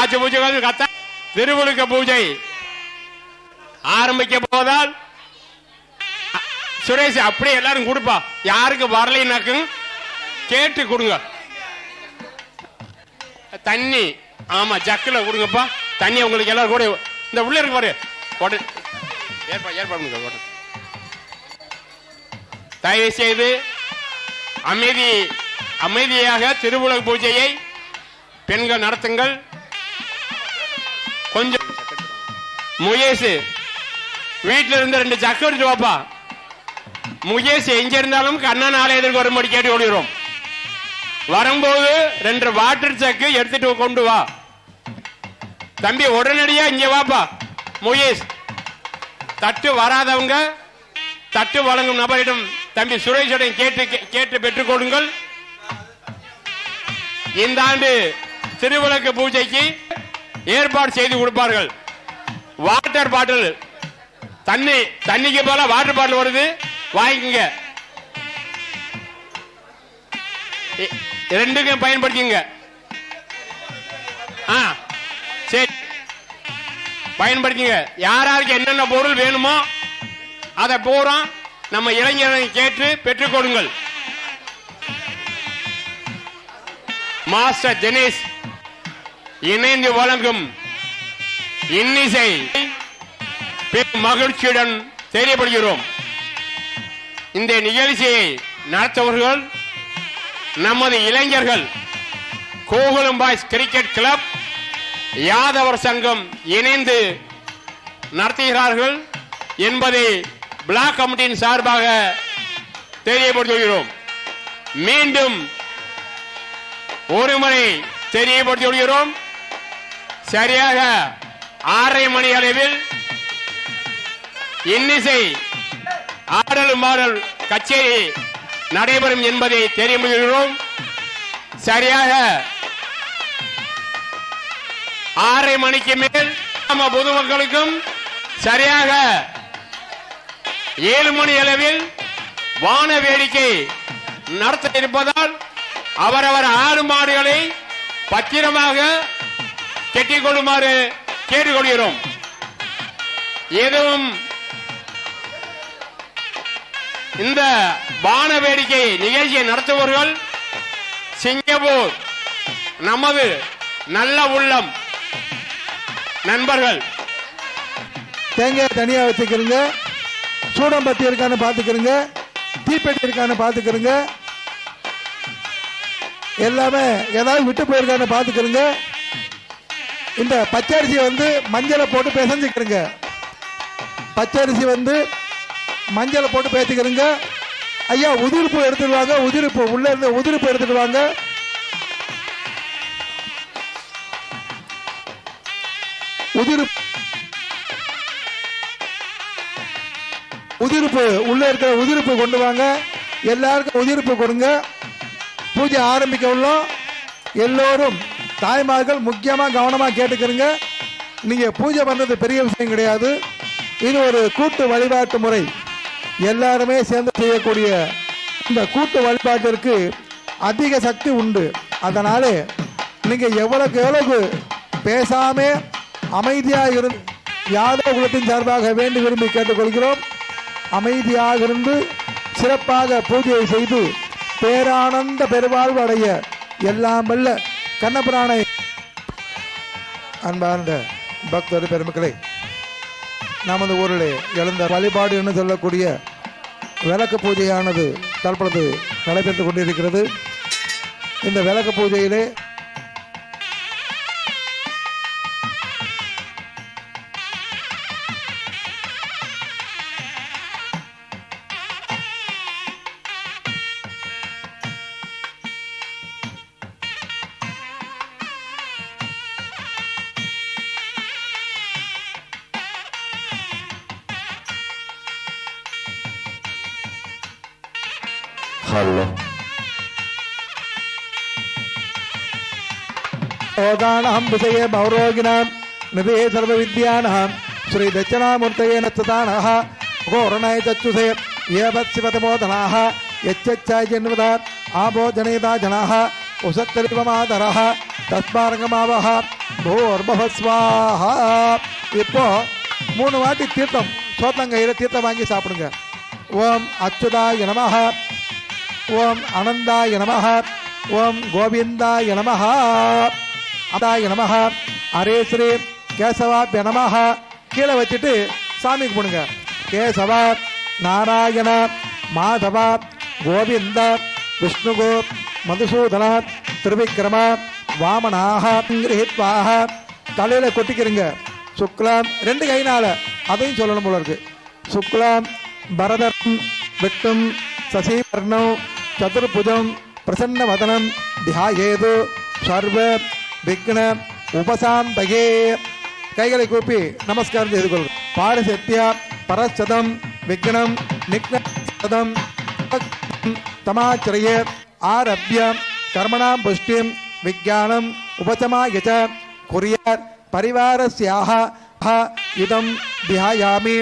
ஆட்சி பூஜை கத்த திருவுழுக்க பூஜை. ஆரம்பிக்க போதால் சுரேஷ் அப்படியே எல்லாரும் கொடுப்பா. யாருக்கு வரலைனாக்கும் கேட்டு கொடுங்க. தண்ணி ஆமா ஜக்கில் கொடுங்கப்பா. தண்ணி உங்களுக்கு எல்லாரும் கூட இந்த உள்ள இருக்கு பாரு. போட்டு ஏற்பாடு ஏற்பாடு பண்ணுங்க, போட்டு. தயவு செய்து அமைதி அமைதியாக திருவுலக பூஜையை பெண்கள் நடத்துங்கள். கொஞ்சம். முயேசு வீட்டுல இருந்து ரெண்டு சக்கு எடுத்து வாப்பா. முகேஷ் எங்க இருந்தாலும் கண்ணன் ஆலயத்திற்கு வரும்படி கேட்டு கொள்கிறோம் வரும்போது ரெண்டு வாட்டர் சக்கு எடுத்துட்டு கொண்டு வா. தம்பி உடனடியா இங்க வாப்பா. முகேஷ் தட்டு வராதவங்க தட்டு வழங்கும் நபரிடம் தம்பி சுரேஷிடம் கேட்டு கேட்டு பெற்றுக் கொடுங்கள். இந்த ஆண்டு திருவிளக்கு பூஜைக்கு ஏற்பாடு செய்து கொடுப்பார்கள். வாட்டர் பாட்டில் தண்ணி தண்ணிக்கு போல வாட்டர் பாட்டில் வருது. வாங்கிக்கோங்க. ரெண்டுக்கும் பயன்படுத்திங்க ஆ சரி. பயன்படுத்திங்க யார் யாருக்கு என்னென்ன பொருள் வேணுமோ அதை பூரா நம்ம இளைஞர்களை கேட்டு பெற்றுக் கொடுங்கள். மாஸ்டர் தினேஷ் இணைந்து வழங்கும் இன்னிசை மகிழ்ச்சியுடன் தெரியப்படுகிறோம் இந்த நிகழ்ச்சியை நடத்தவர்கள் நமது இளைஞர்கள். கோகுலம் பாய்ஸ் கிரிக்கெட் கிளப் யாதவர் சங்கம் இணைந்து நடத்துகிறார்கள் என்பதை பிளாக் கமிட்டியின் சார்பாக தெரியப்படுத்துகிறோம். மீண்டும் ஒருமுறை தெரியப்படுத்தியுள்ளோம் சரியாக ஆறரை மணி அளவில் இன்னிசை ஆடல் மாடல் கச்சேரி நடைபெறும் என்பதை தெரிவிக்கிறோம். சரியாக ஆறரை மணிக்கு மேல் நம்ம பொதுமக்களுக்கும் சரியாக ஏழு மணி அளவில் வான வேடிக்கை நடத்த இருப்பதால் அவரவர் ஆறு மாடுகளை பத்திரமாக கெட்டிக் கொள்ளுமாறு கேட்டுக்கொள்கிறோம். எதுவும் இந்த வான வேடிக்கை நிகழ்ச்சியை நடத்துபவர்கள் சிங்கப்பூர் நமது நல்ல உள்ளம் நண்பர்கள். தேங்காய் தனியா வச்சுக்கிறங்க சூடம்பத்தி இருக்கான்னு பார்த்துக்கிறங்க தீப்பெட்டி இருக்கான்னு பார்த்துக்கிறங்க எல்லாமே ஏதாவது விட்டு போயிருக்கான்னு பார்த்துக்கிறங்க இந்த பச்சரிசி வந்து மஞ்சளை போட்டு பிசைஞ்சுக்கிறங்க. பச்சரிசி வந்து மஞ்சளை போட்டு பேசிக்கிறங்க. ஐயா உதிர்ப்பு எடுத்துடுவாங்க உதிர்ப்பு உள்ள இருந்து உதிர்ப்பு எடுத்துடுவாங்க உதிர்ப்பு. உதிர்ப்பு உள்ள இருக்கிற உதிர்ப்பு கொண்டு வாங்க. எல்லாருக்கும் உதிர்ப்பு கொடுங்க. பூஜை ஆரம்பிக்க உள்ளோம். எல்லோரும் தாய்மார்கள் முக்கியமாக கவனமாக கேட்டுக்கிறங்க. நீங்கள் பூஜை பண்ணுறது பெரிய விஷயம் கிடையாது. இது ஒரு கூட்டு வழிபாட்டு முறை. எல்லாருமே சேர்ந்து செய்யக்கூடிய இந்த கூட்டு வழிபாட்டிற்கு அதிக சக்தி உண்டு. அதனால் நீங்கள் எவ்வளவுக்கு எவ்வளவு பேசாமல் அமைதியாக இருந்து யாதவ குலத்தின் சார்பாக வேண்டி விரும்பி கேட்டுக்கொள்கிறோம். அமைதியாக இருந்து சிறப்பாக பூஜையை செய்து பேரானந்த பெருவாழ்வு அடைய எல்லாம் வல்ல கண்ணபிரானை அன்பார்ந்த பக்தர் பெருமக்களை நமது ஊரில் எழுந்த வழிபாடு என்று சொல்லக்கூடிய விளக்கு பூஜையானது தற்பொழுது நடைபெற்று கொண்டிருக்கிறது. இந்த விளக்கு பூஜையிலே ஹலோ ओदानां विषये मौरोगिणां निधे सर्वविद्यानां श्रीदक्षिणामूर्तये नस्तदानः घोरणय चक्षुषे ये वत्सिवतमोदनाः यच्चच्चाय जन्मदा आभोजनेता जनाः உசத்தரிவமாதரஹ தஸ்மாரங்கமாவஹ பூர்பவஸ்வாஹா இப்போ மூணு வாட்டி தீர்த்தம் சோத்தங்கையில் தீர்த்தம் வாங்கி சாப்பிடுங்க ஓம் அச்சுதாய நமஹ ஓம் அனந்தாய நம ஓம் கோவிந்தாய நம அதாய நம ஹரே ஸ்ரீ கேசவாபிய கீழே வச்சுட்டு சாமி கும்பிடுங்க கேசவா நாராயண மாதவா கோவிந்த விஷ்ணுகோ மதுசூதன திருவிக்ரம வாமனாக கிரகித்வாக. தலையில கொட்டிக்கிறீங்க சுக்லாம் ரெண்டு கைனால அதையும் சொல்லணும் போல இருக்கு. சுக்லாம் பரதம் விட்டும் சசிவர்ணம் சதுர்புஜம் பிரசன்ன வதனம் தியாயேது சர்வ விக்ன உபசாந்தகே. கைகளை கூப்பி நமஸ்காரம் செய்து கொள்ளும் பாரசத்யா பரச்சதம் விக்னம் நிக்னதம் தமாச்சரிய ஆரப்ய கர்மணாம் புஷ்டிம் விஜானம் உபசமாய ச பரிவாரஸ்யாக இதம் தியாயாமி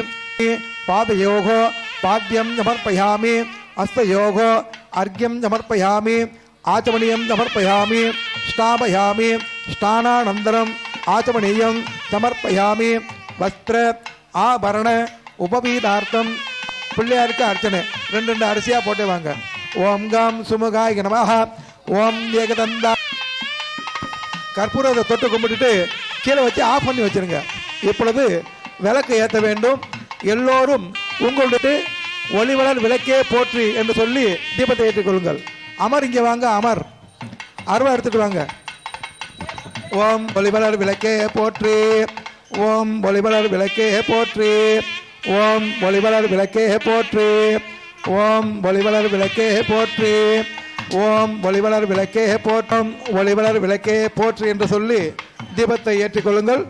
பாதயோகோ பாத்தியம் சமர்ப்பயாமி அஸ்தயோகோ அர்க்யம் சமர்ப்பயாமி ஆச்சமணியம் சமர்ப்பயாமி ஸ்நாபயாமி ஸ்நானானந்தரம் ஆச்சமணியம் சமர்ப்பயாமி வஸ்திர ஆபரண உபவீதார்த்தம். பிள்ளையாருக்கு அர்ச்சனை. ரெண்டு ரெண்டு அரிசியாக போட்டு வாங்க. ஓம் காம் சுமுகாய நமஹ. ஓம் ஏகதந்தா. கற்பூரத்தை தொட்டு கும்பிட்டுட்டு கீழே வச்சு ஆஃப் பண்ணி வச்சிருங்க. இப்பொழுது விளக்கு ஏற்ற வேண்டும். எல்லோரும் உங்கள்கிட்ட ஒளிவளர் விளக்கே போற்றி என்று சொல்லி தீபத்தை ஏற்றிக் கொள்ளுங்கள் அமர் இங்கே வாங்க அமர். அருவா எடுத்துட்டு வாங்க. ஓம் ஒளிவளர் விளக்கே போற்றி. ஓம் ஒளிவளர் விளக்கே போற்றி. ஓம் ஒளிவளர் விளக்கே போற்றி. ஓம் ஒளிவளர் விளக்கே போற்றி. ஓம் ஒளிவளர் விளக்கே போற்றும் ஒளிவளர் விளக்கே போற்றி என்று சொல்லி தீபத்தை ஏற்றிக்கொள்ளுங்கள்.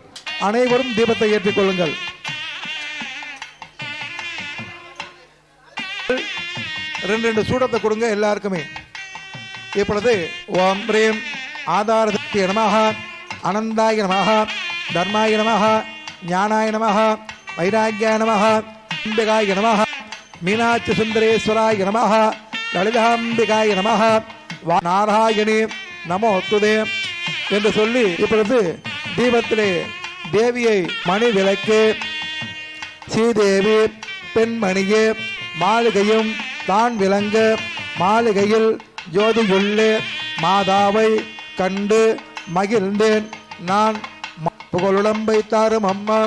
அனைவரும் தீபத்தை ஏற்றிக்கொள்ளுங்கள். ரெண்டு ரெண்டு சூடத்தை கொடுங்க எல்லாருக்குமே. இப்பொழுது ஓம் பிரேம் ஆதாரசக்திய நமஹ அனந்தாய நமஹ தர்மாய நமஹ ஞானாய நமக வைராக்கியாய நமக அம்பிகாய நமக மீனாட்சி சுந்தரேஸ்வராய நமஹ லலிதாம்பிகாய நமஹ வா நாராயணி நமோ துதே என்று சொல்லி இப்பொழுது தீபத்திலே தேவியை மணி விளக்கு ஸ்ரீதேவி பெண்மணியே மாளிகையும் தான் விளங்க மாளிகையில் ஜோதியுள்ளே மாதாவை கண்டு மகிழ்ந்தேன் நான். ம- புகழுடம்பை தாரும் அம்மா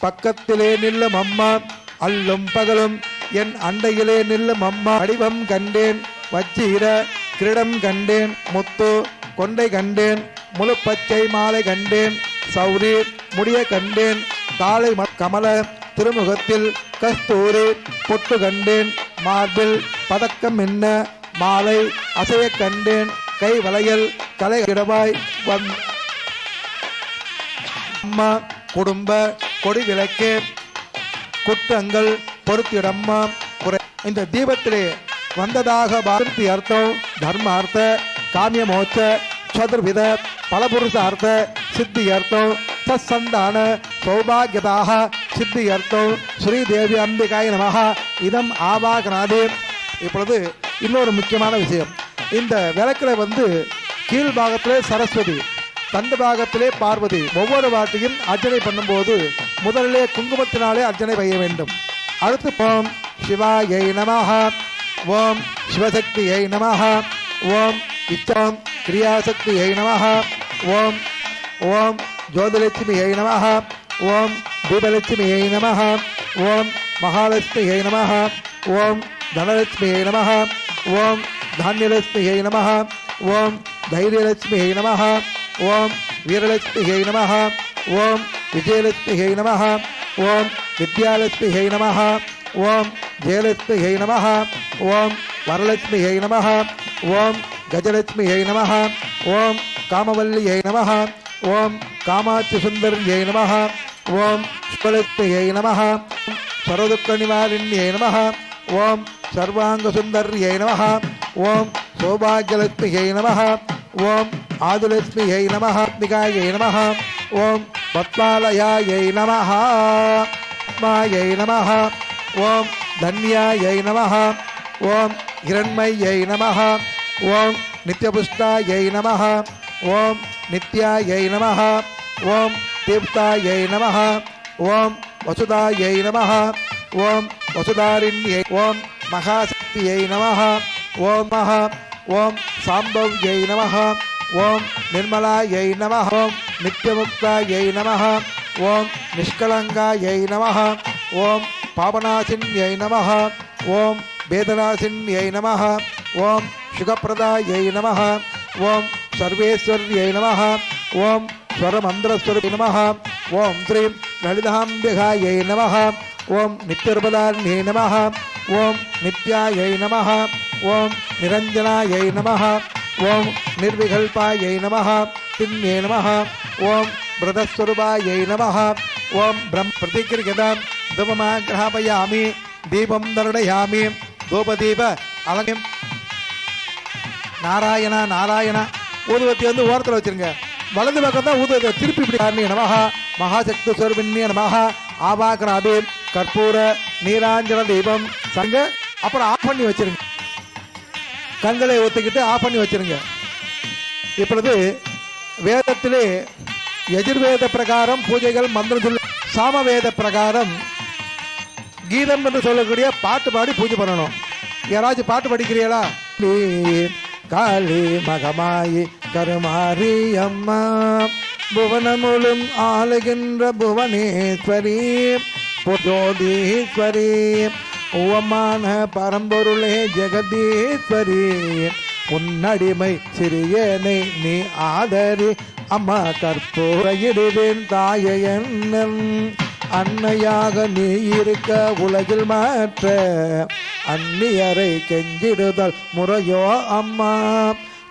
பக்கத்திலே நில்லும் அம்மா அல்லும் பகலும் என் அண்டையிலே நில்லும் அம்மா. வடிவம் கண்டேன் வஜ்ஜீர கிரீடம் கண்டேன் முத்து கொண்டை கண்டேன் முழு பச்சை மாலை கண்டேன் சௌரி முடிய கண்டேன் காலை ம- கமல திருமுகத்தில் கஸ்தூரி பொட்டு கண்டேன் மார்பில் பதக்கம் என்ன? மாலை அசைய கண்டேன். கை வளையல் கலை இடவாய் வந் அம்மா குடும்ப கொடி விளக்கே. குற்றங்கள் பொறுத்திடம்மா. குறை. இந்த தீபத்திலே வந்ததாக பாரதி அர்த்தம். தர்ம அர்த்த காமிய மோட்ச சதுர்வித பலபுருஷ அர்த்த சித்தி அர்த்தம். சசந்தான சௌபாகியதாக சித்தி அர்த்தம் ஸ்ரீதேவி அம்பிகாய நமகா இதம் ஆபாகநாதே இப்பொழுது இன்னொரு முக்கியமான விஷயம். இந்த விளக்கில் வந்து கீழ்பாகத்திலே சரஸ்வதி தண்டு பாகத்திலே பார்வதி ஒவ்வொரு வாட்டியும் அர்ச்சனை பண்ணும்போது முதலிலே குங்குமத்தினாலே அர்ச்சனை செய்ய வேண்டும். அடுத்து ஓம் சிவாயை நமஹா. ஓம் சிவசக்தியை நமஹா. ஓம் இச்சம் கிரியாசக்தியை நமஹா. ஓம் ஓம் ஜோதிலட்சுமியை நமஹா. ஓம் தீபலட்சுமியை நமஹ ஓம் மகாலட்சுமியை நமஹ ஓம் தனலட்சுமியை நமஹ ஓம் தானியலட்சுமியை நமஹ ஓம் தைரியலட்சுமியை நமஹ ஓம் வீரலட்சுமியை நமஹ ஓம் விஜயலட்சுமியை நமஹ ஓம் வித்யாலட்சுமியை நமஹ ஓம் ஜெயலட்சுமியை நமஹ ஓம் வரலட்சுமியை நமஹ ஓம் கஜலட்சுமியை நமஹ ஓம் காமவல்லியை நமஹ ஓம் காமாட்சி சுந்தரியை நமஹ ஓம் சுபலட்சுமியை நமஹ. சரதுக்க நிவாரிண்யை நமஹ. ஓம் சர்வாங்க சுந்தர்யை நமஹ. ஓம் சௌபாகியலட்சுமியை நமஹ. ஓம் ஆதிலட்சுமியை நமஹாத்மிகாயை மிகாயை ஓம் பத்மாலயாயை நமஹ. மாயை நமஹ. ஓம் தன்யாயை நமஹ. ஓம் இரண்மையை நமஹ. ஓம் நித்யபுஷ்டாயை நம ஓம் நித்யாயை நம ஓம் தீப்தாயை நம ஓம் வசுதாயை நம ஓம் வசுதாரிண்யை ஓம் மகாசக்தியை நம ஓம் மகா ஓம் சாம்பவ்யை நம ஓம் நிர்மலாயை நம ஓம் நித்தியமுக்தாயை நம ஓம் நிஷ்கலங்காயை நம ஓம் பாபநாசின்யை நம ஓம் வேதநாசின்யை நம ஓம் சுகப்பிரதாயை நம ஓம் சர்வேஸ்வர்யை நம ஓம் ஸ்வரமந்திரஸ்வரூபி நம ஓம் ஸ்ரீம் லலிதாம்பிகாயை நம ஓம் நித்யர்பதான்யை நம ஓம் நித்யாயை நம ஓம் நிரஞ்சனாயை நம ஓம் நிர்விகல்பாயை நம தின்யே நம ஓம் பிரதஸ்வரூபாயை நம ஓம் பிரம் பிரதிகிரிகதாம் தூபமா கிரகாபயாமி தீபம் தருடயாமி தூபதீப அலங்கம் நாராயணா நாராயணா ஊதுவத்தி வந்து ஓரத்தில் வச்சிருங்க வலது பக்கம் தான் ஊதுவத்தி திருப்பி இப்படி காரணி நமஹா. மகாசக்தி ஸ்வரூபிண்ய நமக ஆபாகராது கற்பூர நீராஞ்சன தீபம் சங்க அப்புறம் ஆஃப் பண்ணி வச்சிருங்க. கண்களை ஒத்துக்கிட்டு ஆஃப் பண்ணி வச்சிருங்க. இப்பொழுது வேதத்திலே எதிர்வேத பிரகாரம் பூஜைகள் மந்திரம் சொல்ல சாமவேத பிரகாரம் கீதம் என்று சொல்லக்கூடிய பாட்டு பாடி பூஜை பண்ணணும். யாராச்சும் பாட்டு படிக்கிறீங்களா? காளி மகமாயி கருமாரி அம்மா புவனமுழும் ஆளுகின்ற புவனேஸ்வரி புஜோதீஸ்வரி உவமான பரம்பொருளே ஜெகதீஸ்வரி. உன்னடிமை சிறியனை நீ ஆதரி அம்மா கற்பூரையிடுவேன் தாய தாயன் அன்னையாக நீ இருக்க உலகில் மாற்ற அந்நியரை கெஞ்சிடுதல் முறையோ அம்மா.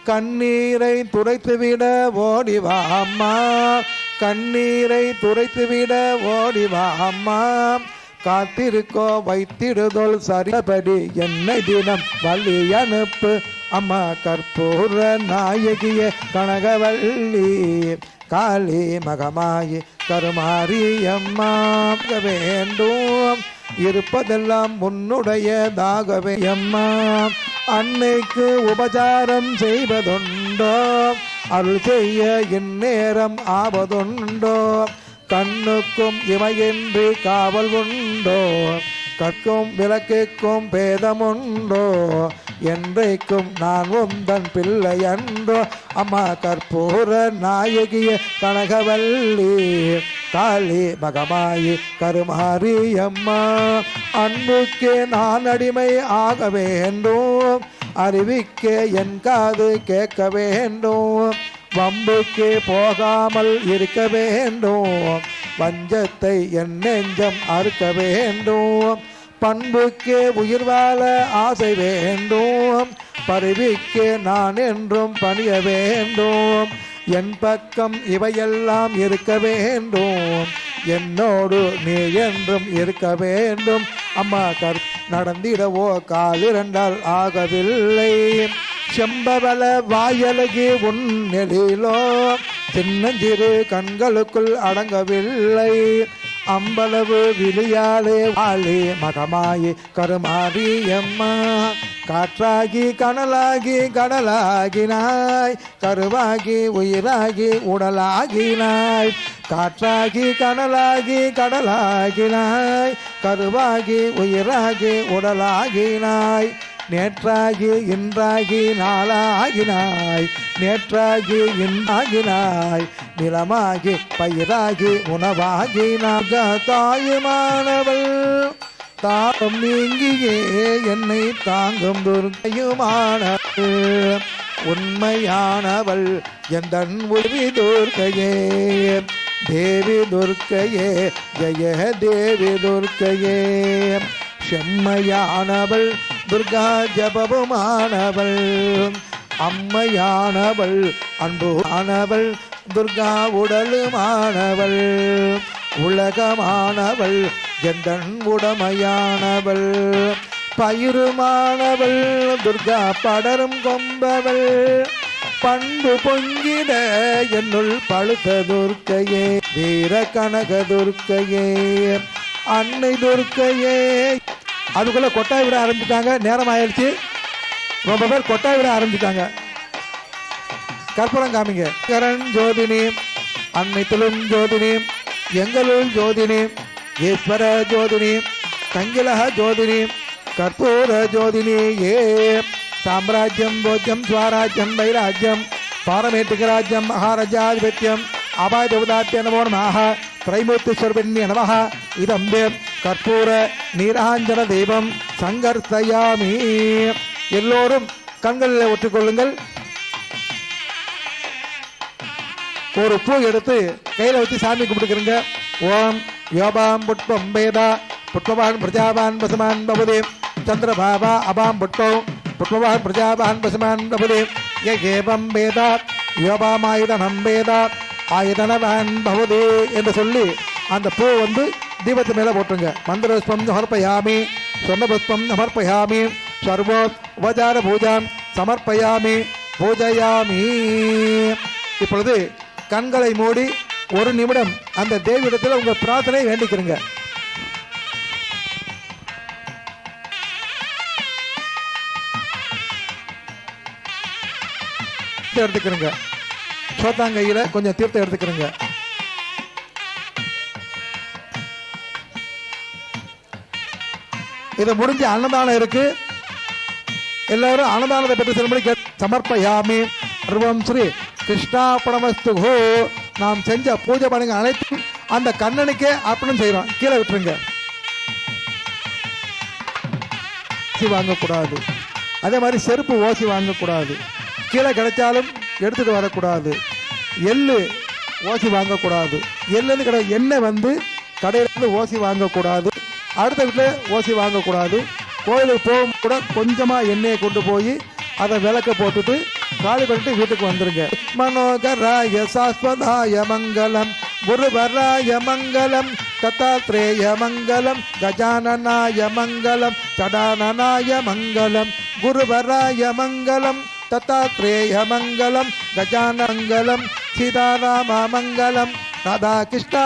கண்ணீரை துடைத்துவிட ஓடிவா அம்மா. கண்ணீரை துடைத்துவிட ஓடிவா அம்மா. காத்திருக்கோ வைத்திடுதல் சரிபடி என்னை தினம் வள்ளி அனுப்பு. அம்மா கற்பூர நாயகிய கனகவல்லி காளி மகமாயி கருமாரி வேண்டும். இருப்பதெல்லாம் உன்னுடையதாகவே. அம்மா அன்னைக்கு உபச்சாரம் செய்வதுண்டோ? அருள் செய்ய இந்நேரம் ஆவதுண்டோ? கண்ணுக்கும் இமையின்றி காவல் உண்டோ? கற்கும் விளக்குக்கும் பேதமுண்டோ என்றைக்கும் நான் உந்தன் பிள்ளை என்றோ அம்மா கற்பூர நாயகிய கனகவல்லி காளி மகமாயி கருமாரி அம்மா அன்புக்கே நான் அடிமை ஆக வேண்டும் அறிவிக்க என் காது கேட்க வேண்டும். வம்புக்கே போகாமல் இருக்க வேண்டும் வஞ்சத்தை என் நெஞ்சம் அறுக்க வேண்டும். பண்புக்கு உயிர் வாழ ஆசை வேண்டும். பருவிக்கு நான் என்றும் பணிய வேண்டும். என் பக்கம் இவையெல்லாம் இருக்க வேண்டும். என்னோடு நீ என்றும் இருக்க வேண்டும். அம்மா கற் நடந்திடவோ காலிரண்டால் ஆகவில்லை. செம்பவள வாயலகி உன்னெழிலோ சின்னஞ்சிறு கண்களுக்குள் அடங்கவில்லை. அம்பளவு விழியாலே வாழி மகமாயி கருமாரி அம்மா. காற்றாகி கனலாகி கடலாகினாய். கருவாகி உயிராகி உடலாகினாய். காற்றாகி கனலாகி கடலாகினாய். கருவாகி உயிராகி உடலாகினாய். நேற்றாகி இன்றாகி நாளாகினாய். நேற்றாகி இன்றாகினாய் நிலமாகி பயிராகி உணவாகினாக தாயுமானவள் தாகம் நீங்கியே என்னை தாங்கும் துர்க்கையுமானவள் உண்மையானவள் எந்தன் உரி துர்க்கையே? தேவி துர்க்கையே ஜெய தேவி துர்க்கையே. செம்மையானவள் துர்கா ஜபபுமானவள் அம்மையானவள் அன்புமானவள் துர்கா உடலுமானவள் உலகமானவள் எந்தன் உடமையானவள் பயிருமானவள் துர்கா படரும் கொம்பவள் பண்பு பொங்கிட என்னுள் பழுத்த துர்க்கையே வீர கனக துர்க்கையே அன்னை துர்க்கையே அதுக்குள்ள கொட்டாய் விட ஆரம்பிச்சிட்டாங்க. நேரம் ஆயிடுச்சு. ரொம்ப பேர் கொட்டாய் விட ஆரம்பிச்சிட்டாங்க. கற்பூரம் காமிங்க. கரண் ஜோதினி அன்னைத்திலும் ஜோதினி எங்களுள் ஜோதினி ஈஸ்வர ஜோதினி தங்கிலக ஜோதினி கற்பூர ஜோதினி ஏ சாம்ராஜ்யம் போஜ்யம் ஸ்வராஜ்யம் வைராஜ்யம் பாரமேட்டிக ராஜ்யம் மகாராஜாதிபத்தியம் அபாய தேவதாத்திய நமோ நமாக நமக இதம் கற்பூர நீராஞ்சன தெய்வம் சங்கர்த்தயாமி எல்லோரும் கண்களில் ஒற்றுக்கொள்ளுங்கள். ஒரு பூ எடுத்து கையில வச்சு சாமி கும்பிட்டுக்கிறங்க. ஓம் யோபாம் புட்பம் வேதா புட்பவான் பிரஜாபான் பசுமான் பபுதி. சந்திரபாபா அபாம் புட்பம் புட்பவான் பிரஜாபான் பசுமான் பவதே ஏவம் வேதா யோபாமாயுதனம் வேதா ஆயுதனவான் பவதே என்று சொல்லி அந்த பூ வந்து தீபத்து மேலே போட்டுருங்க. மந்திர புஷ்பம் சமர்ப்பயாமி சொர்ண புஷ்பம் சமர்ப்பயாமி சர்வோ உபச்சார பூஜாம் சமர்ப்பயாமி பூஜயாமி. இப்பொழுது கண்களை மூடி ஒரு நிமிடம் அந்த தேவியிடத்தில் உங்கள் பிரார்த்தனை வேண்டிக்கிறங்க. எடுத்துக்கிறங்க. சோத்தாங்கையில கொஞ்சம் தீர்த்தம் எடுத்துக்கிறங்க. இதை முடிஞ்ச அன்னதானம் இருக்கு. எல்லாரும் அன்னதானத்தை பெற்று செல்லும்படி கேட் சமர்ப்பயாமி. சர்வம் ஸ்ரீ கிருஷ்ணாபணமஸ்து ஹோ. நாம் செஞ்ச பூஜை பணிகள் அனைத்தும் அந்த கண்ணனுக்கே அர்ப்பணம் செய்கிறோம் கீழே விட்டுருங்க. வாங்கக்கூடாது. அதே மாதிரி செருப்பு ஓசி வாங்கக்கூடாது. கீழே கிடைச்சாலும் எடுத்துட்டு வரக்கூடாது. எள்ளு ஓசி வாங்கக்கூடாது. எள்ளுன்னு கடை எண்ணெய் வந்து கடையிலேருந்து ஓசி வாங்கக்கூடாது. அடுத்த வீட்டில் ஓசி வாங்கக்கூடாது. கோயிலுக்கு போகும் கூட கொஞ்சமாக எண்ணெயை கொண்டு போய் அதை விளக்க போட்டுட்டு காலி பண்ணிட்டு வீட்டுக்கு வந்துருங்க. மனோகராய சாஸ்வதாய மங்களம் குருவராய மங்களம் தத்தாத்ரேய மங்களம் கஜானநாய மங்களம் சடானநாய மங்களம் குருவராய மங்களம். தத்தாத்ரேய மங்களம் கஜானமங்கலம் சீதாராம மங்களம் ராதாகிருஷ்ண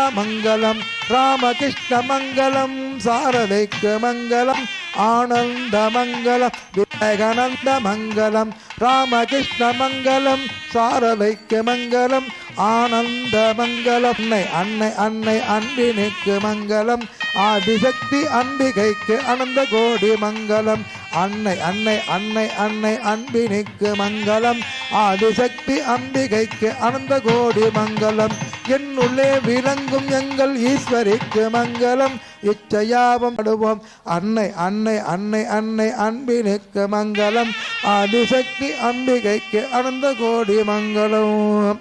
சாரதைக்கு மங்கலம் ஆனந்தமங்கலம் மங்களம் மங்கலம் ராமகிருஷ்ணமங்கலம் சாரதைக்கு மங்கலம் ஆனந்த மங்களம் அன்னை அன்னை அன்னை அன்பினைக்கு மங்களம். ஆதிசக்தி அம்பிகைக்கு அனந்த கோடி மங்களம். அன்னை அன்னை அன்னை அன்னை அன்பினைக்கு மங்களம். ஆதிசக்தி அம்பிகைக்கு அனந்த கோடி மங்களம் என்னுள்ளே விளங்கும் எங்கள் ஈஸ்வரிக்கு மங்களம். இச்சையாவும் படுவோம். அன்னை அன்னை அன்னை அன்னை அன்பினுக்கு மங்களம். ஆதிசக்தி அம்பிகைக்கு அனந்த கோடி மங்களம்.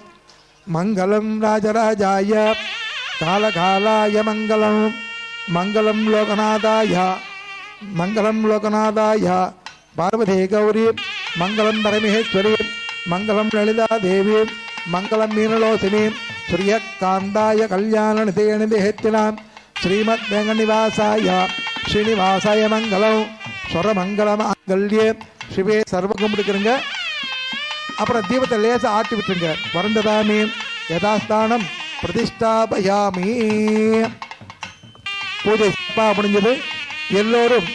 மங்களம் ராஜராஜாய காலகாலாய மங்களம் மங்களம் லோகநாதாய மங்களம் லோகநாதாய பார்வதே கௌரி மங்களம் பரமேஸ்வரி மங்களம் லலிதா தேவி மங்களம் மீனலோசினி சூரியகாந்தாய கல்யாண நிதேனிதேத்தினாம் ஸ்ரீமத் வேங்கநிவாசாய ஸ்ரீனிவாசாய மங்களம் ஸ்வரமங்கல மாங்கல்யே சிவே சர்வ கும்பிட்டுக்கிறங்க அப்புறம் தீபத்தை லேசா ஆட்டி விட்டுருங்க. வறண்டதாமே யதாஸ்தானம் பிரதிஷ்டாபயாமி பூஜை முடிஞ்சது. எல்லோரும்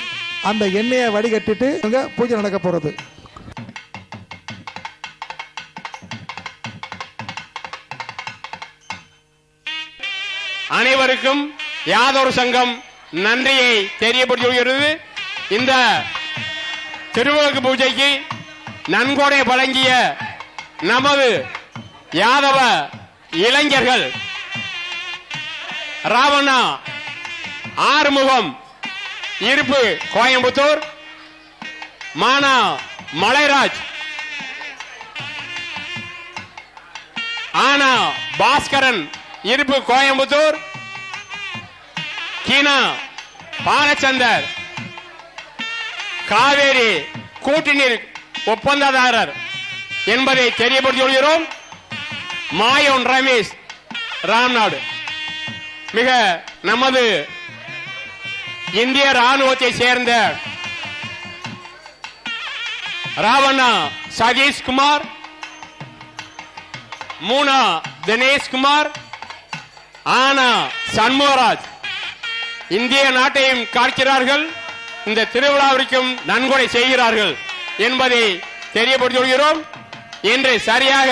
அந்த எண்ணெயை வடிகட்டிட்டு அங்க பூஜை நடக்க போறது. அனைவருக்கும் யாதொரு சங்கம் நன்றியை தெரியப்படுத்தி இந்த திருவிளக்கு பூஜைக்கு நன்கொடை வழங்கிய நமது யாதவ இளைஞர்கள் ராவணா ஆறுமுகம் இருப்பு கோயம்புத்தூர் மானா மலைராஜ் ஆனா பாஸ்கரன் இருப்பு கோயம்புத்தூர் கீனா பாலச்சந்தர் காவேரி கூட்டணி ஒப்பந்ததாரர் என்பதை தெரியப்படுத்தி கொள்கிறோம். மாயோன் ரமேஷ் ராம்நாடு. மிக நமது இந்திய ராணுவத்தை சேர்ந்த ராவணா சதீஷ் குமார் மூனா தினேஷ் குமார் ஆனா சண்முகராஜ். இந்திய நாட்டையும் காக்கிறார்கள். இந்த திருவிழாவிற்கும் நன்கொடை செய்கிறார்கள். என்பதை தெரியப்படுத்தி கொள்கிறோம். இன்று சரியாக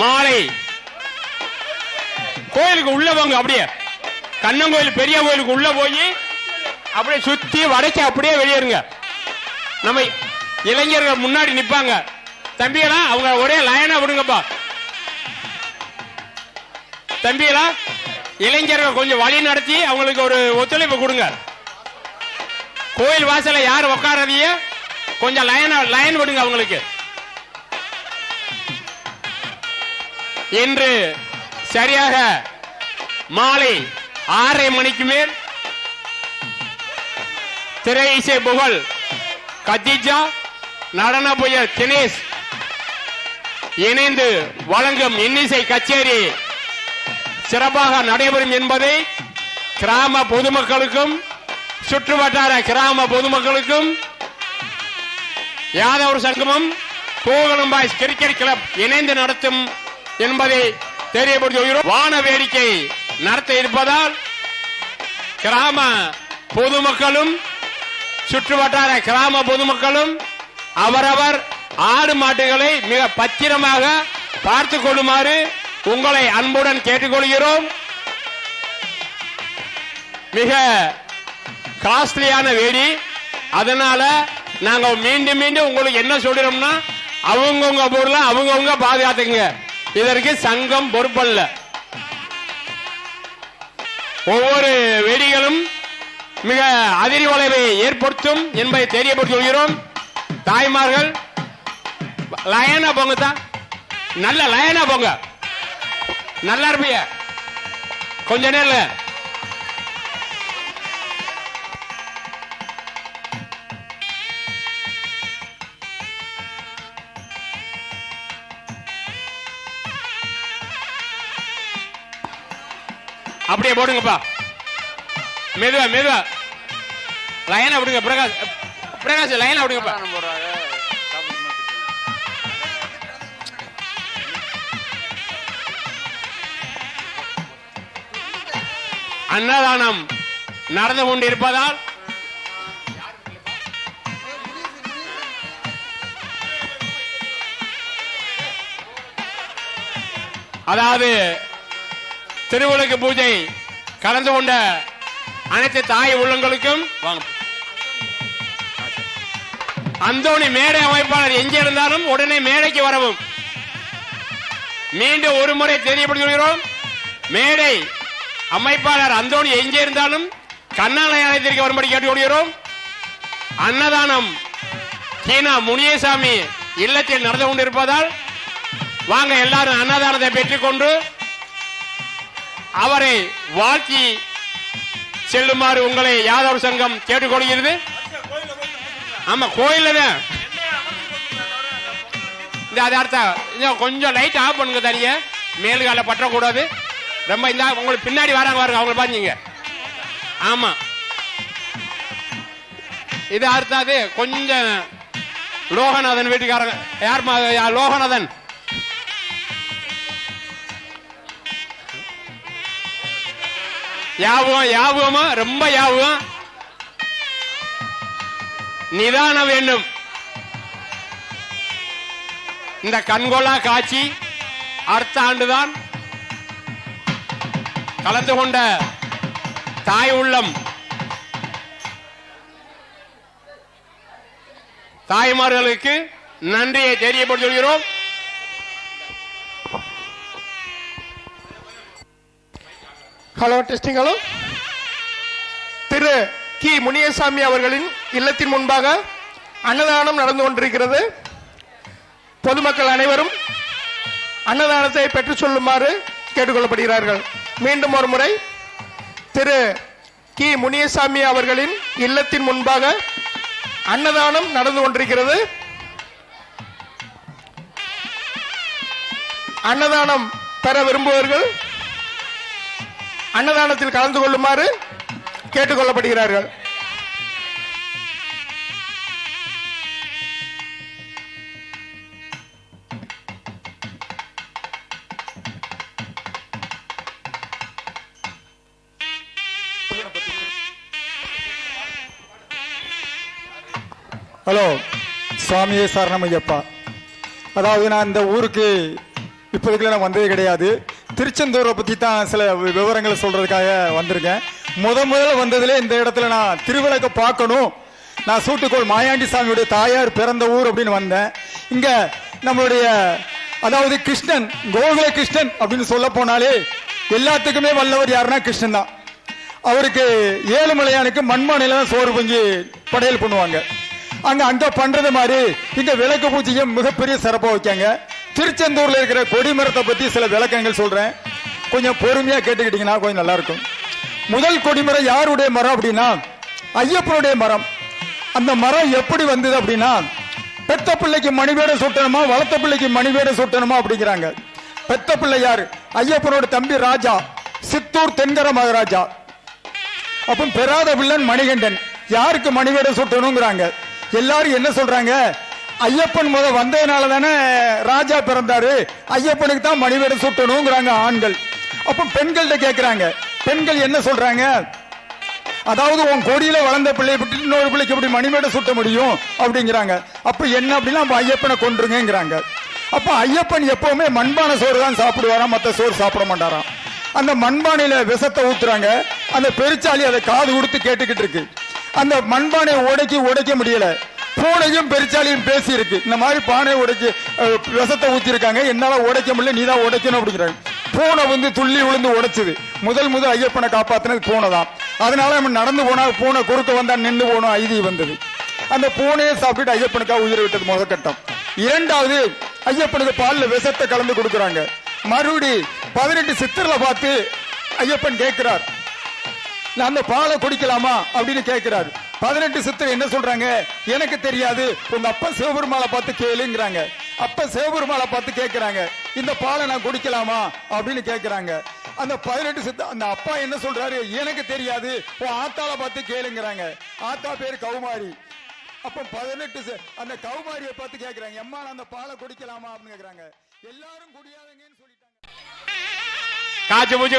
மாலை கோயிலுக்கு உள்ள போங்க அப்படியே. கண்ணங்கோயில் பெரிய கோயிலுக்கு உள்ள போய் அப்படியே சுத்தி வடைச்சு அப்படியே வெளியேறுங்க. நம்ம இளைஞர்கள் முன்னாடி நிப்பாங்க. தம்பிகளா அவங்க ஒரே லயனா விடுங்கப்பா. தம்பிகளா இளைஞர்கள் கொஞ்சம் வழி நடத்தி அவங்களுக்கு ஒரு ஒத்துழைப்பு கொடுங்க. கோயில் வாசல்ல யார் உட்காரதையும் கொஞ்சம் லைன் லைன் விடுங்க அவங்களுக்கு. இன்று சரியாக மாலை ஆறரை மணிக்கு மேல் திரை இசை புகழ் கத்திஜா நடன புயல் தினேஷ் இணைந்து வழங்கும் இன்னிசை கச்சேரி சிறப்பாக நடைபெறும் என்பதை கிராம பொதுமக்களுக்கும் சுற்றுவட்டார கிராம பொதுமக்களுக்கும் யாதவர் சங்கமம்? கோகுலம் பாய்ஸ் கிரிக்கெட் கிளப் இணைந்து நடத்தும் என்பதை தெரியப்படுத்துகிறோம் வான வேடிக்கை நடத்த இருப்பதால் கிராம பொதுமக்களும் சுற்றுவட்டார கிராம பொதுமக்களும் அவரவர் ஆடு மாட்டுகளை மிக பத்திரமாக பார்த்து கொள்ளுமாறு உங்களை அன்புடன் கேட்டுக்கொள்கிறோம். மிக காஸ்ட்லியான வேடி. அதனால நாங்க மீண்டும் மீண்டும் உங்களுக்கு என்ன சொல்றோம்னா அவங்கவுங்க பொருளை அவங்கவுங்க பாதுகாத்துங்க இதற்கு சங்கம் பொறுப்பல்ல. ஒவ்வொரு வெடிகளும் மிக அதிரி வளைவை ஏற்படுத்தும் என்பதை தெரியப்படுத்தி சொல்கிறோம் தாய்மார்கள் லயனா போங்க தான் நல்ல லயனா போங்க. நல்லா இருப்பீங்க கொஞ்ச நேரம் அப்படியே போடுங்கப்பா. மெதுவா மெதுவா. லைனா விடுங்க பிரகாஷ் பிரகாஷ் லைனா விடுங்கப்பா. அன்னதானம் நடந்து கொண்டிருப்பதால் அதாவது திருவிளக்கு பூஜை கலந்து கொண்ட அனைத்து தாய் உள்ளங்களுக்கும் அந்தோணி மேடை அமைப்பாளர் எங்கே இருந்தாலும் உடனே மேடைக்கு வரவும். மீண்டும் ஒரு முறை தெரியப்படுத்துகிறோம் மேடை அமைப்பாளர் அந்தோணி எங்கே இருந்தாலும் வரும்படி கேட்டுக்கொள்கிறோம். அன்னதானம் கீனா முனியசாமி இல்லத்தில் நடந்து கொண்டிருப்பதால் வாங்க எல்லாரும் அன்னதானத்தை பெற்றுக்கொண்டு அவரை வாழ்த்தி செல்லுமாறு உங்களை யாதவர் சங்கம் கேட்டுக்கொள்கிறது. ஆமா கோயில்ல தான். இந்த அது அர்த்தம் கொஞ்சம் லைட் ஆஃப் பண்ணுங்க தனிய. மேலுகால பற்றக்கூடாது. ரொம்ப இந்த உங்களுக்கு பின்னாடி வராங்க பாருங்க அவங்கள பாருங்க ஆமா. இது அர்த்தாது கொஞ்சம் லோகநாதன் வீட்டுக்காரங்க. யார் லோகநாதன்? யாபகம் யாபகமா? ரொம்ப யாபகம். நிதானம் வேண்டும். இந்த கண்கொள்ளா காட்சி அடுத்த ஆண்டுதான் கலந்து கொண்ட தாய் உள்ளம். தாய்மார்களுக்கு நன்றியை தெரியப்படுத்துகிறோம். ஹலோ டெஸ்டிங் ஹலோ திரு கி. முனியசாமி அவர்களின் இல்லத்தின் முன்பாக அன்னதானம் நடந்து கொண்டிருக்கிறது. பொதுமக்கள் அனைவரும் அன்னதானத்தை பெற்றுச் சொல்லுமாறு கேட்டுக்கொள்ளப்படுகிறார்கள். மீண்டும் ஒரு முறை திரு கி. முனியசாமி அவர்களின் இல்லத்தின் முன்பாக அன்னதானம் நடந்து கொண்டிருக்கிறது. அன்னதானம் பெற விரும்புவர்கள் அன்னதானத்தில் கலந்து கொள்ளுமாறு கேட்டுக்கொள்ளப்படுகிறார்கள். ஹலோ சுவாமியே சரணமையப்பா அதாவது நான் இந்த ஊருக்கு இப்போதைக்குள்ள நான் வந்ததே கிடையாது. திருச்செந்தூரை பற்றி தான் சில வி- விவரங்களை சொல்கிறதுக்காக வந்திருக்கேன். முத முதல்ல வந்ததுலே இந்த இடத்துல நான் திருவிளக்க பார்க்கணும். நான் சூட்டுக்கோள் மாயாண்டி சாமியுடைய தாயார் பிறந்த ஊர் அப்படின்னு வந்தேன். இங்கே நம்மளுடைய அதாவது கிருஷ்ணன் கோகுல கிருஷ்ணன் அப்படின்னு சொல்ல போனாலே எல்லாத்துக்குமே வல்லவர் யாருன்னா கிருஷ்ணன் தான். அவருக்கு ஏழுமலையானுக்கு மண்மானையில் தான் சோறு பஞ்சு படையல் பண்ணுவாங்க. அங்கே அங்கே பண்ணுறது மாதிரி இங்கே விளக்கு பூஜையும் மிகப்பெரிய சிறப்பாக வைக்காங்க. திருச்செந்தூர்ல இருக்கிற கொடிமரத்தை பத்தி சில விளக்கங்கள் சொல்றேன். கொஞ்சம் பொறுமையா கேட்டுக்கிட்டீங்கன்னா கொஞ்சம் நல்லா இருக்கும் முதல் கொடிமரம் யாருடைய மரம் அப்படின்னா ஐயப்பனுடைய மரம். அந்த மரம் எப்படி வந்தது அப்படின்னா பெத்த பிள்ளைக்கு மணிவேடை சுட்டணுமா வளர்த்த பிள்ளைக்கு மணிவேட சுட்டணுமா அப்படிங்கிறாங்க. பெத்த பிள்ளையார் ஐயப்பனோட தம்பி ராஜா. சித்தூர் தென்கர மகாராஜா. அப்போ பெறாத வில்லன் மணிகண்டன். யாருக்கு மணிவேடை சுட்டணுங்கிறாங்க? எல்லாரும் என்ன சொல்றாங்க? ஐயப்பன் முத வந்ததுனால தானே ராஜா பிறந்தாரு. ஐயப்பனுக்கு தான் மணிவேடம் சுட்டணுங்கிறாங்க ஆண்கள். அப்ப பெண்கள்கிட்ட கேட்கிறாங்க பெண்கள் என்ன சொல்றாங்க? அதாவது உன் கொடியில வளர்ந்த பிள்ளையை விட்டு இன்னொரு பிள்ளைக்கு எப்படி மணிமேடை சுட்ட முடியும்? அப்படிங்கிறாங்க. அப்ப என்ன அப்படின்னா நம்ம ஐயப்பனை கொன்றுங்கிறாங்க அப்ப ஐயப்பன் எப்பவுமே மண்பானை சோறு தான் சாப்பிடுவாராம் மத்த சோறு சாப்பிட மாட்டாராம். அந்த மண்பானையில விஷத்தை ஊத்துறாங்க. அந்த பெருச்சாலி அதை காது கொடுத்து கேட்டுக்கிட்டு இருக்கு. அந்த மண்பானையை உடைக்கி உடைக்க முடியல. பூனையும் பெருச்சாலையும் பேசி இருக்கு இந்த மாதிரி பானை உடைச்சு விஷத்தை ஊற்றிருக்காங்க என்னால உடைக்க முடியல நீ தான் உடைக்கணும் அப்படிங்கிறாங்க. பூனை வந்து துள்ளி விழுந்து உடைச்சது. முதல் முதல் ஐயப்பனை காப்பாத்தினது பூனை தான். அதனால நம்ம நடந்து போனா பூனை குறுக்க வந்தா நின்று போனோம் ஐதி வந்தது. அந்த பூனையை சாப்பிட்டுட்டு ஐயப்பனுக்காக உயிரை விட்டது முதல் கட்டம் இரண்டாவது ஐயப்பனுக்கு பாலில் விஷத்தை கலந்து கொடுக்குறாங்க. மறுபடி பதினெட்டு சித்தர்ல பார்த்து ஐயப்பன் கேட்கிறார். நான் அந்த பாலை குடிக்கலாமா அப்படின்னு கேட்கிறாரு. பதினெட்டு சித்தர் என்ன சொல்றாங்க? எனக்கு தெரியாது. உங்க அப்பா சிவபெருமாளை பார்த்து கேளுங்கிறாங்க. அப்ப சிவபெருமாளை பார்த்து கேட்கிறாங்க இந்த பாலை நான் குடிக்கலாமா? அப்படின்னு கேட்கிறாங்க அந்த பதினெட்டு சித்த அந்த அப்பா என்ன சொல்றாரு? எனக்கு தெரியாது. உன் ஆத்தாளை பார்த்து கேளுங்கிறாங்க. ஆத்தா பேர் கௌமாரி. அப்ப பதினெட்டு அந்த கௌமாரியை பார்த்து கேட்கிறாங்க எம்மா அந்த பாலை குடிக்கலாமா? அப்படின்னு கேட்கிறாங்க எல்லாரும் குடியாதங்கன்னு சொல்லிட்டாங்க. காய்ச்சி பூச்சி